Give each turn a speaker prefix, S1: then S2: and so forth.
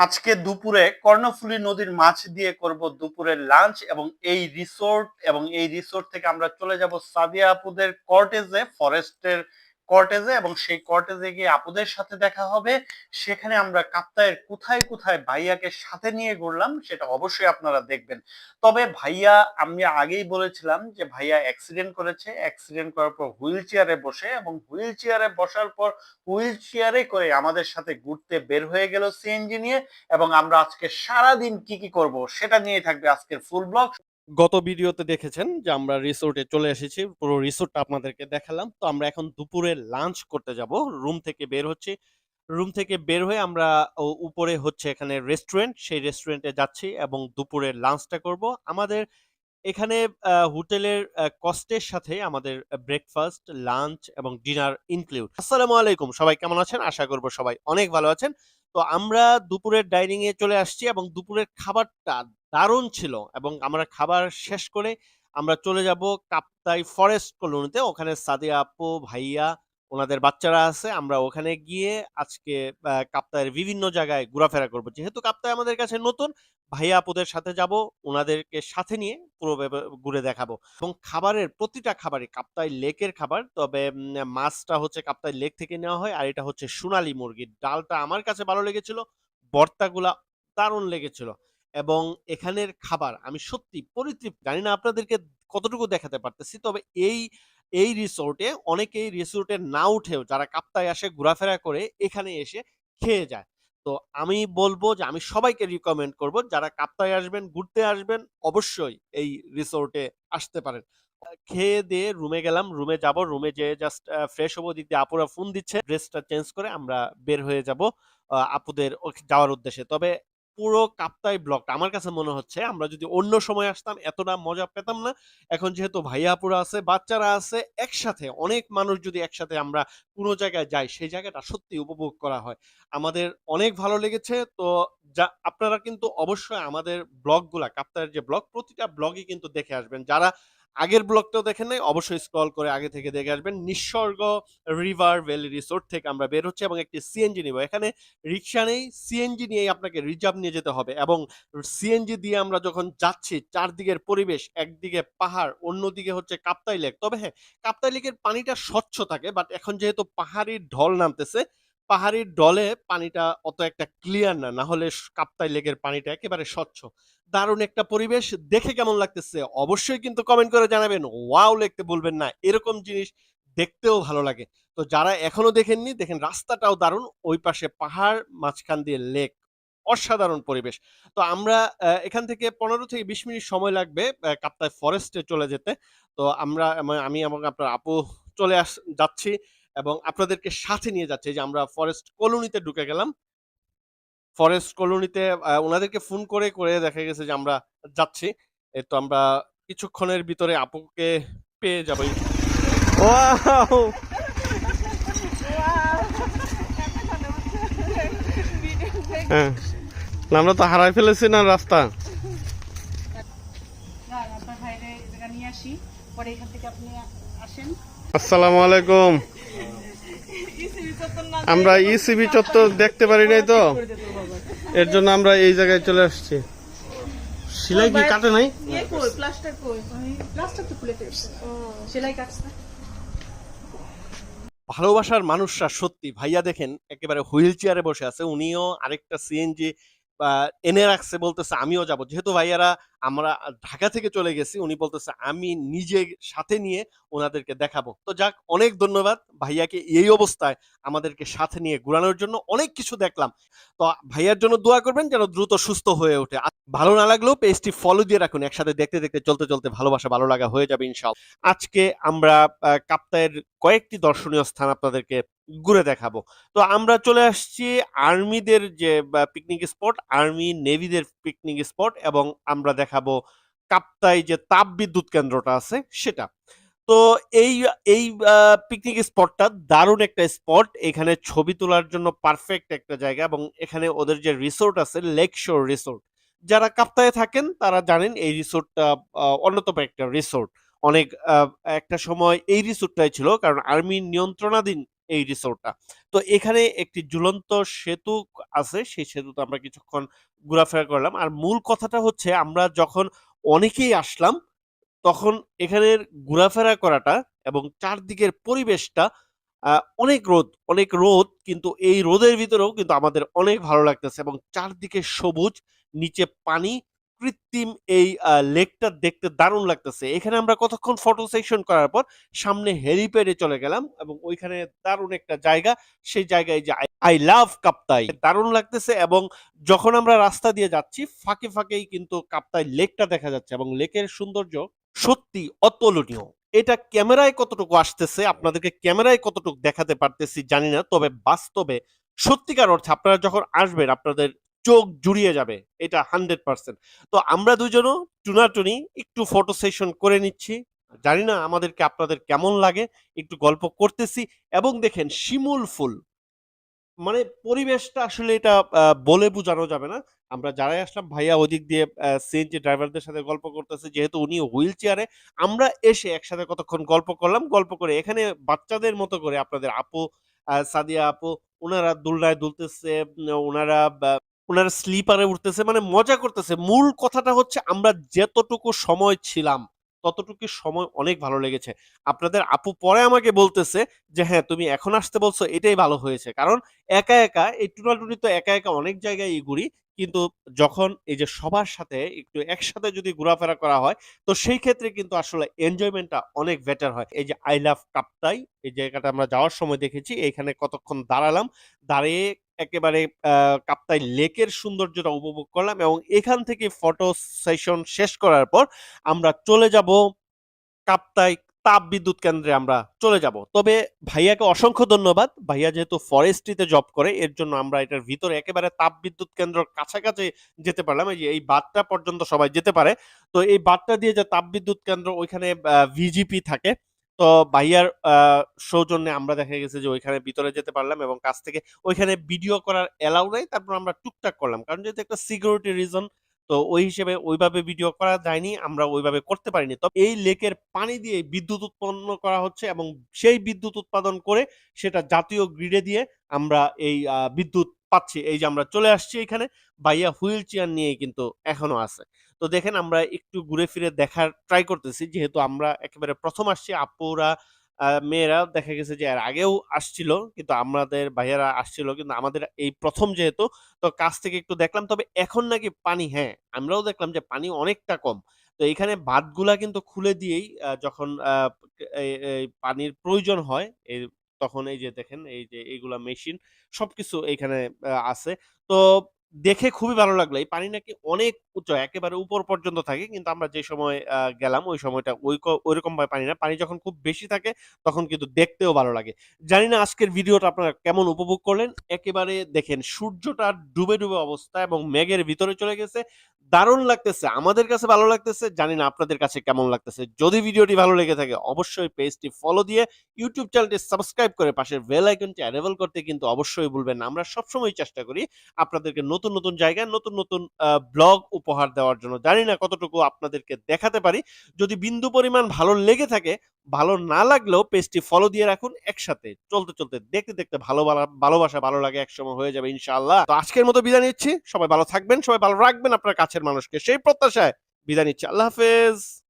S1: আজকে দুপুরে কর্ণফুলী নদীর মাছ দিয়ে করব দুপুরে লাঞ্চ এবং এই রিসোর্ট এবং এই রিসোর্ট থেকে আমরা চলে যাব সাদিয়া আপুদের কর্টেজে, ফরেস্টের কর্টেজে এবং সেই কর্টেজে গিয়ে আপুদের সাথে দেখা হবে। সেখানে আমরা কাপ্তায়ের কোথায় কোথায় ভাইয়াকে সাথে নিয়ে ঘুরলাম সেটা অবশ্যই আপনারা দেখবেন। তবে ভাইয়া, আমি আগেই বলেছিলাম যে ভাইয়া অ্যাক্সিডেন্ট করেছে। অ্যাক্সিডেন্ট করার পর হুইল চেয়ারে বসে এবং হুইল চেয়ারে বসার পর হুইল চেয়ারে করে আমাদের সাথে ঘুরতে বের হয়ে গেল সিএনজি নিয়ে এবং আমরা আজকে সারা দিন কি কি করব সেটা নিয়ে থাকবে আজকের ফুল ব্লগ
S2: গত ভিডিওতে দেখেছেন যে আমরা রিসোর্টে চলে এসেছি, পুরো রিসোর্টটা আপনাদেরকে দেখালাম। তো আমরা এখন দুপুরে লাঞ্চ করতে যাব। রুম থেকে বের হচ্ছি। রুম থেকে বের হয়ে আমরা উপরে হচ্ছে এখানে রেস্টুরেন্ট। সেই রেস্টুরেন্টে যাচ্ছি এবং দুপুরে লাঞ্চটা করব। আমাদের এখানে হোটেলের কস্টের সাথে আমাদের ব্রেকফাস্ট, লাঞ্চ এবং ডিনার ইনক্লুড আসসালামু আলাইকুম। সবাই কেমন আছেন? আশা করব সবাই অনেক ভালো আছেন। তো আমরা দুপুরের ডাইনিং এ চলে আসছি এবং দুপুরের খাবারটা দারুণ ছিল এবং আমরা খাবার শেষ করে আমরা চলে যাব কাপ্তাই ফরেস্ট কলোনিতে। ওখানে সাদিয়া আপু, ভাইয়া, ওনাদের বাচ্চারা আছে। আমরা ওখানে গিয়ে আজকে কাপ্তায়ের বিভিন্ন জায়গায় ঘোরাফেরা করব। যেহেতু কাপ্তায় আমাদের কাছে নতুন, ভাইয়া আপুদের সাথে যাব, ওনাদেরকে সাথে নিয়ে পুরো ঘুরে দেখাবো। এবং খাবারের প্রতিটা খাবারই কাপ্তাই লেকের খাবার, তবে মাছটা হচ্ছে কাপ্তাই লেক থেকে নেওয়া হয় আর এটা হচ্ছে সোনালী মুরগির ডালটা। আমার কাছে ভালো লেগেছিল ভর্তাগুলা দারুণ লেগেছিল। এবং এখানের খাবার আমি সত্যি পরিতৃপ্ত। জানি না আপনাদেরকে কতটুকু দেখাতে পারতেছি, তবে এই এই রিসোর্টে অনেকেই রিসোর্টে না উঠেও যারা কাপ্তায় আসে, ঘোরাফেরা করে এখানে এসে খেয়ে যায়। তো আমি বলব যে আমি সবাইকে রিকমেন্ড করব, যারা কাপ্তায় আসবেন, ঘুরতে আসবেন, অবশ্যই এই রিসোর্টে আসতে পারেন। খেয়ে দিয়ে রুমে গেলাম রুমে যাব রুমে যেয়ে জাস্ট ফ্রেশ হব, দিক দিয়ে আপুরা ফোন দিচ্ছে ড্রেসটা চেঞ্জ করে আমরা বের হয়ে যাব আপুদের যাওয়ার উদ্দেশ্যে। তবে পুরো কাপ্তাই ব্লকটা। আমার কাছে মনে হচ্ছে আমরা যদি অন্য সময় আসতাম, এতটা মজা পেতাম না। এখন যেহেতু ভাইয়া আপুরা আছে, বাচ্চারা আছে, একসাথে, অনেক মানুষ যদি একসাথে আমরা কোনো জায়গায় যাই, সেই জায়গাটা সত্যি উপভোগ করা হয়। আমাদের অনেক ভালো লেগেছে। তো যা, আপনারা কিন্তু অবশ্যই আমাদের ব্লগগুলা কাপ্তায়ের যে ব্লগ প্রতিটা ব্লগই কিন্তু দেখে আসবেন। যারা আগের ব্লগটাও দেখেন নাই, অবশ্যই স্ক্রল করে আগে থেকে দেখে আসবেন। নিঃস্বর্গ রিভার ভ্যালি রিসোর্ট থেকে আমরা বের হচ্ছি এবং একটি সিএনজি নিব। এখানে রিক্সা নেই সিএনজি নিয়েই আপনাকে রিজার্ভ নিয়ে যেতে হবে এবং সিএনজি দিয়ে আমরা যখন যাচ্ছি, চারদিকের পরিবেশ, একদিকে পাহাড়, অন্যদিকে হচ্ছে কাপ্তাই লেক তবে হ্যাঁ কাপ্তাই লেকের পানিটা স্বচ্ছ থাকে বাট এখন যেহেতু পাহাড়ি ঢল নামতেছে পাহাড়ির ডলে পানিটা অত একটা ক্লিয়ার না না হলে কাপ্তাই লেকের পানিটা একেবারে স্বচ্ছ। দারুণ একটা পরিবেশ দেখে কেমন লাগতেছে অবশ্যই কিন্তু কমেন্ট করে জানাবেন। ওয়াও লিখতে বলবেন না এরকম জিনিস দেখতেও ভালো লাগে। তো যারা এখনও দেখেননি দেখেন রাস্তাটাও দারুণ ওই পাশে পাহাড় মাঝখান দিয়ে লেক অসাধারণ পরিবেশ। তো আমরা এখান থেকে পনেরো থেকে বিশ মিনিট সময় লাগবে আহ, কাপ্তাই ফরেস্টে চলে যেতে। তো আমরা আমি এবং আপনার আপু চলে আস যাচ্ছি। এবং আপনাদেরকে সাথে নিয়ে যাচ্ছি যে আমরা ফরেস্ট কলোনিতে ঢুকে গেলাম। ফরেস্ট কলোনিতে ওনাদেরকে ফোন করে করে দেখা গেছে যে আমরা যাচ্ছি। এই তো আমরা কিছুক্ষণের ভিতরে আপুকে পেয়ে যাব। ওয়াও! হ্যাঁ। আমরা তো হারাই ফেলেছি না রাস্তা?
S3: পরে এখান থেকে আপনি আসেন।
S2: আসসালামু আলাইকুম। আমরা ইসিবি চত্বর দেখতে পারি নাই তো? এর জন্য আমরা এই জায়গায় চলে আসছি। সিলাই কি কাটে নাই?
S3: ইয়ে
S2: ভালোবাসার মানুষরা সত্যি ভাইয়া দেখেন একেবারে হুইল চেয়ারে বসে আছে। উনিও আরেকটা সিএনজি এনে রাখছে বলতেছে আমিও যাব। যেহেতু ভাইয়ারা আমরা ঢাকা থেকে চলে গেছি, উনি বলতেছে, আমি নিজে সাথে নিয়ে ওনাদেরকে দেখাবো। তো যাক, অনেক ধন্যবাদ। ভাইয়াকে এই অবস্থায় আমাদেরকে সাথে নিয়ে ঘুরানোর জন্য অনেক কিছু দেখলাম। তো ভাইয়ার জন্য দোয়া করবেন যেন দ্রুত সুস্থ হয়ে ওঠে। ভালো না লাগলেও পেজটি ফলো দিয়ে রাখুন। একসাথে দেখতে দেখতে, চলতে চলতে ভালোবাসা, ভালো লাগা হয়ে যাবে ইনশাল আজকে আমরা কাপ্তায়ের কয়েকটি দর্শনীয় স্থান আপনাদেরকে ঘুরে দেখাবো। তো আমরা চলে আসছি আর্মিদের যে পিকনিক স্পট আর্মি নেভিদের পিকনিক স্পট এবং আমরা দেখাবো কাপ্তাই যে তাপ বিদ্যুৎ কেন্দ্রটা আছে সেটা। তো এই এই পিকনিক স্পটটা দারুণ একটা স্পট এখানে ছবি তোলার জন্য পারফেক্ট একটা জায়গা এবং এখানে ওদের যে রিসোর্ট আছে লেক শোর রিসোর্ট যারা কাপ্তায় থাকেন, তারা জানেন এই রিসোর্টটা অন্যতম একটা রিসোর্ট অনেক একটা সময় এই রিসোর্টটাই ছিল কারণ আর্মির নিয়ন্ত্রণাধীন এই রিসোর্টটা তো এখানে একটি ঝুলন্ত সেতু আছে, সেই সেতুতে আমরা কিছুক্ষণ ঘোরাফেরা করলাম। আর মূল কথাটা হচ্ছে, আমরা যখন অনেকেই আসলাম, তখন এখানের ঘোরাফেরা করাটা এবং চারদিকের পরিবেশটা অনেক রোদ অনেক রোদ, কিন্তু এই রোদের ভিতরেও কিন্তু আমাদের অনেক ভালো লাগতেছে এবং চারদিকে সবুজ, নিচে পানি কৃত্রিম এই লেকটা দেখতে দারুণ লাগতেছে। এখানে আমরা কতক্ষণ ফটো সেকশন করার পর সামনে হেলিপ্যাডে চলে গেলাম এবং ওইখানে দারুণ একটা জায়গা, সেই জায়গায় যে আই লাভ কাপ্তাই দারুণ লাগতেছে এবং যখন আমরা রাস্তা দিয়ে যাচ্ছি, ফাঁকে ফাঁকেই কিন্তু কাপ্তাই লেকটা দেখা যাচ্ছে এবং লেকের সৌন্দর্য সত্যি অতুলনীয়। এটা ক্যামেরায় কতটুকু আসতেছে, আপনাদেরকে ক্যামেরায় কতটুকু দেখাতে পারতেছি জানি না, তবে বাস্তবে সত্যিকার অর্থে আপনারা যখন আসবেন, আপনাদের চোখ জুড়িয়ে যাবে, এটা হান্ড্রেড পার্সেন্ট। তো আমরা দুজনও টুনাটুনি একটু ফটো সেশন করে নিচ্ছি। জানি না আমাদেরকে আপনাদের কেমন লাগে, একটু গল্প করতেছি এবং দেখেন শিমুল ফুল। মানে পরিবেশটা আসলে এটা বলে বোঝানো যাবে না। আমরা যারাই আসলাম, ভাইয়া ওদিক দিয়ে সিএনজি ড্রাইভারদের সাথে গল্প করতেছে, যেহেতু উনি হুইল চেয়ারে। আমরা এসে একসাথে কতক্ষণ গল্প করলাম, গল্প করে এখানে বাচ্চাদের মতো করে আপনাদের আপু সাদিয়া আপু ওনারা দুলনায় দুলতেছে ওনারা ওনারা স্লিপারে উঠতেছে মানে মজা করতেছে। মূল কথাটা হচ্ছে, আমরা যতটুকু সময় ছিলাম, ততটুকু সময় অনেক ভালো লেগেছে। আপনাদের আপু পরে আমাকে বলতেছে যে হ্যাঁ তুমি এখন আসতে বলছো, এটাই ভালো হয়েছে। কারণ একা একা, এই টুনাটুনি তো একা একা অনেক জায়গায় ঘুরি, কিন্তু যখন এই যে সবার সাথে একটু একসাথে যদি ঘোরাফেরা করা হয়, তো সেই ক্ষেত্রে কিন্তু আসলে এনজয়মেন্টটা অনেক বেটার হয়। এই যে আই লাভ কাপ্তাই এই জায়গাটা আমরা যাওয়ার সময় দেখেছি, এখানে কতক্ষণ দাঁড়ালাম, দাঁড়িয়ে একেবারে কাপ্তাই লেকের সৌন্দর্যটা উপভোগ করলাম এবং এখান থেকে ফটো সেশন শেষ করার পর আমরা চলে যাব কাপ্তাই তাপ বিদ্যুৎ কেন্দ্রে আমরা চলে যাব। তবে ভাইয়াকে অসংখ্য ধন্যবাদ। ভাইয়া যেহেতু ফরেস্ট্রিতে জব করে, এর জন্য আমরা এটার ভিতরে একেবারে তাপ বিদ্যুৎ কেন্দ্র কাছাকাছি যেতে পারলাম। এই যে এই বাঁধটা পর্যন্ত সবাই যেতে পারে। তো এই বাঁধটা দিয়ে যে তাপ বিদ্যুৎ কেন্দ্র ওইখানে ভিজিপি থাকে তো ভাইয়ার সৌজন্যে আমরা দেখা গেছে যে ওইখানে ভিতরে যেতে পারলাম এবং কাছ থেকে ওইখানে ভিডিও করার এলাউ নাই, তারপর আমরা টুকটাক করলাম। কারণ যেহেতু একটা সিকিউরিটি রিজন তো ওই হিসেবে ওইভাবে ভিডিও করা যায়নি, আমরা ওইভাবে করতে পারিনি। তবে এই লেকের পানি দিয়ে বিদ্যুৎ উৎপন্ন করা হচ্ছে এবং সেই বিদ্যুৎ উৎপাদন করে সেটা জাতীয় গ্রিডে দিয়ে আমরা এই বিদ্যুৎ পাচ্ছি। এই যে আমরা চলে আসছি এখানে। ভাইয়া হুইল চেয়ার নিয়ে কিন্তু এখনও আছে। তো দেখেন আমরা একটু ঘুরে ফিরে দেখার ট্রাই করতেছি। যেহেতু আমরা একেবারে প্রথম আসছি, আপুরা মেয়েরা দেখা গেছে যে এর আগেও আসছিল, কিন্তু আমাদের ভাইয়ারা আসছিল, কিন্তু আমাদের এই প্রথম যেহেতু, তো কাছ থেকে একটু দেখলাম। তবে এখন নাকি পানি হ্যাঁ আমরাও দেখলাম যে পানি অনেকটা কম। তো এখানে বাঁধগুলা কিন্তু খুলে দিয়েই যখন পানির প্রয়োজন হয় এই তখন এই যে দেখেন এই যে এইগুলা মেশিন সবকিছু এখানে আছে। তো দেখে খুবই ভালো লাগল। এই পানি নাকি অনেক উচ্চ একেবারে উপর পর্যন্ত থাকে, কিন্তু আমরা যে সময় গেলাম, ওই সময়টা ওই ওইরকম ভাবে পানি না। পানি যখন খুব বেশি থাকে, তখন কিন্তু দেখতেও ভালো লাগে। জানি না আজকের ভিডিওটা আপনারা কেমন উপভোগ করলেন। একেবারে দেখেন, সূর্যটা ডুবে ডুবে অবস্থা এবং মেঘের ভিতরে চলে গেছে। দারুণ লাগতেছে, আমাদের কাছে ভালো লাগতেছে, জানি না আপনাদের কাছে কেমন লাগতেছে। যদি ভিডিওটি ভালো লেগে থাকে, অবশ্যই পেজটি ফলো দিয়ে ইউটিউব চ্যানেলটি সাবস্ক্রাইব করে পাশের বেল আইকনটি অ্যানেবল করতে কিন্তু অবশ্যই ভুলবেন আমরা সবসময় চেষ্টা করি আপনাদেরকে নতুন নতুন নতুন জায়গায় নতুন নতুন ব্লগ উপহার দেওয়ার জন্য। জানি না কতটুকু আপনাদেরকে দেখাতে পারি। যদি বিন্দু পরিমাণ ভালো লেগে থাকে, ভালো না লাগলেও পেজটি ফলো দিয়ে রাখুন একসাথে। চলতে চলতে, দেখতে দেখতে ভালো ভালো- ভালোবাসা, ভালো লাগে একসময় হয়ে যাবে ইনশাআল্লাহ। তো আজকের মতো বিদায় নিচ্ছি। সবাই ভালো থাকবেন, সবাই ভালো রাখবেন আপনার কাছের মানুষকে। সেই প্রত্যাশায় বিদায় নিচ্ছি। আল্লাহ হাফেজ।